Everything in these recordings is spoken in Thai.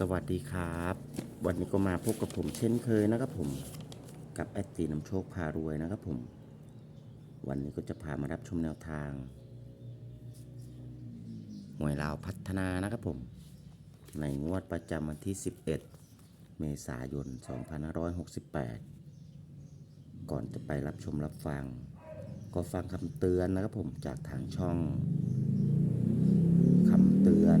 สวัสดีครับ วันนี้ก็มาพบกับผมเช่นเคยนะครับผมกับแอดตีน้ำโชคพารวยนะครับผม วันนี้ก็จะพามารับชมแนวทางหวยลาวพัฒนานะครับผม ในงวดประจำวันที่ 11 เมษายน 2568 ก่อนจะไปรับชมรับฟัง ก็ฟังคำเตือนนะครับผมจากทางช่องคำเตือน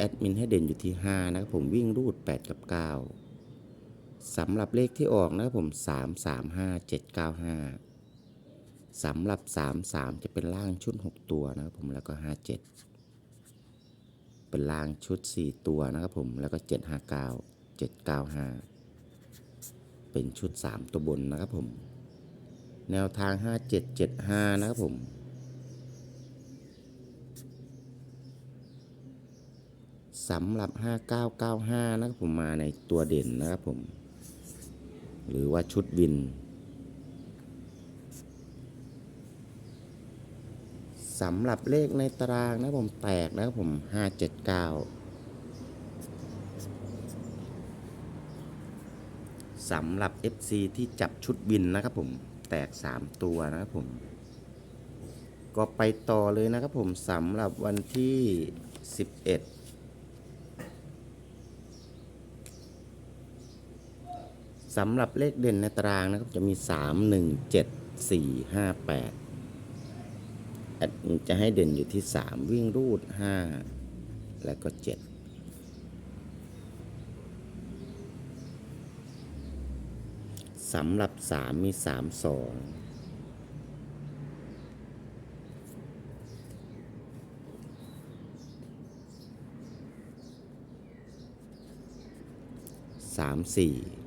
แอดมินให้เด่นอยู่ที่ 5 นะครับผมวิ่งรูด 8 กับ 9สำหรับเลขที่ออกนะครับผม 3 3 5 7 9 5สำหรับ 3 3 จะเป็นล่างชุด 6 ตัวนะครับผมแล้วก็ 5 7 เป็นล่างชุด 4 ตัวนะครับผมแล้วก็ 7 5 9 7 9 5 เป็นชุด 3 ตัวบนนะครับผม แนวทาง 5 7 7 5 นะครับผม สำหรับ 5995 นะครับผมมาในตัวเด่นนะครับผม หรือว่าชุดวิน สำหรับเลขในตารางนะครับผมแตกนะครับผม 579 สำหรับ FC ที่จับชุดบินนะครับผม แตก 3 ตัวนะครับผม ก็ไปต่อเลยนะครับผมสำหรับวันที่ 11 สำหรับเลขเด่นในตารางนะครับจะมี 3 1 7 4 5 8แอดมินจะให้เด่นอยู่ที่ 3 วิ่งรูด 5 แล้วก็ 7สำหรับ 3 มี 3 2 3 4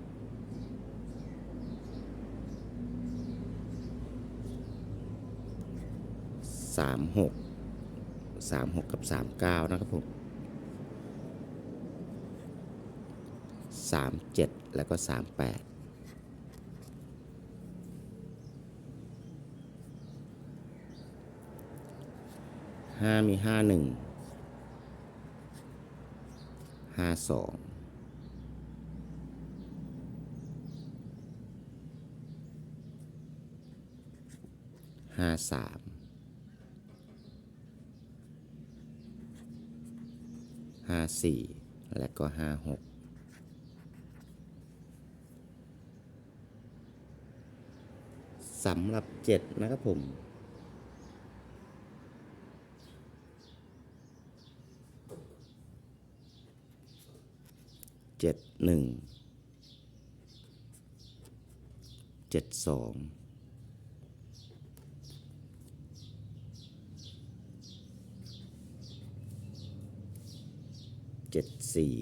สามหกสามหกกับสามเก้านะครับผมสามเจ็ดแล้วก็สามแปดห้ามีห้าหนึ่งห้าสองห้าสาม ห้าสี่และก็ห้าหกสำหรับเจ็ดนะครับผม เจ็ดหนึ่ง เจ็ดสอง เจ็ดสี่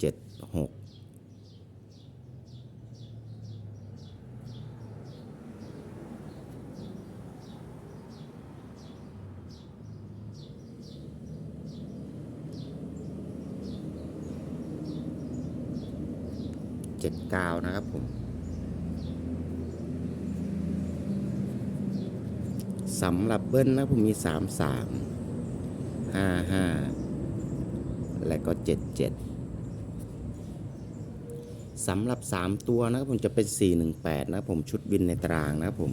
เจ็ดหกเจ็ดเก้านะครับผม สำหรับเบิ้ลนะผมมี 3 3 5 5 และก็ 7 7สำหรับ 3 ตัวนะครับผมจะเป็น 4 1 8 นะผมชุดบินในตารางนะผม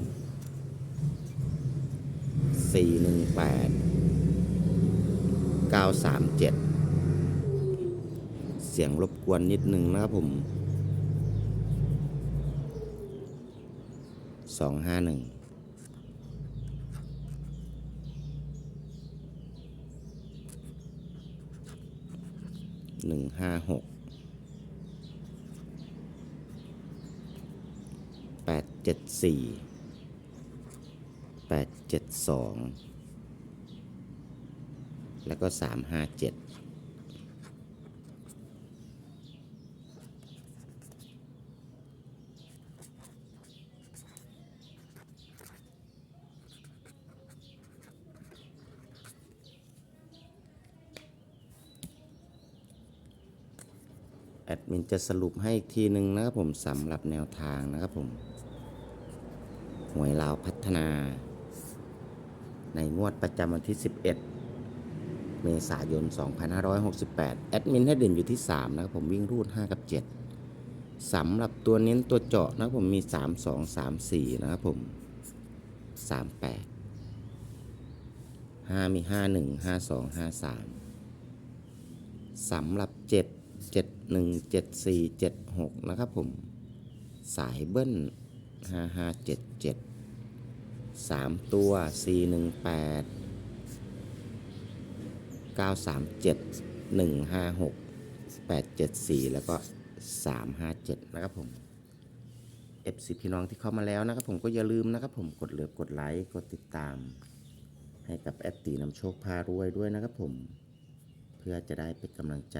4 1 8 9 3 7เสียงรบกวนนิดนึงนะครับผม2 5 1หนึ่ง หนึ่งห้าหกแปดเจ็ดสี่แปดเจ็ดสองแล้วก็สามห้าเจ็ด แอดมินจะสรุปให้อีกทีหนึ่งนะครับผมสำหรับแนวทางนะครับผมหวยลาวพัฒนา ในงวดประจำวันที่ 11 เมษายน 2568 แอดมินให้เด่นอยู่ที่ 3 นะครับผมวิ่งรูด 5 กับ 7สำหรับตัวเน้นตัวเจาะนะครับผมมี 3 2 3 4 นะครับผม 38 5 มี 51 52 53สำหรับ 7 7 1 7 4 7 6 นะครับผม สายเบิ้ล 5577สามตัวสี่หนึ่งแปดเก้าสามเจ็ดหนึ่งห้าหกแปดเจ็ดสี่แล้วก็สามห้าเจ็ดนะครับผม FC พี่น้องที่เข้ามาแล้วนะครับผมก็อย่าลืมนะครับผมกดเลือกกดไลค์ กดติดตาม ให้กับแอดตีนำโชคพารวยด้วยนะครับผม เพื่อจะได้เป็นกำลังใจ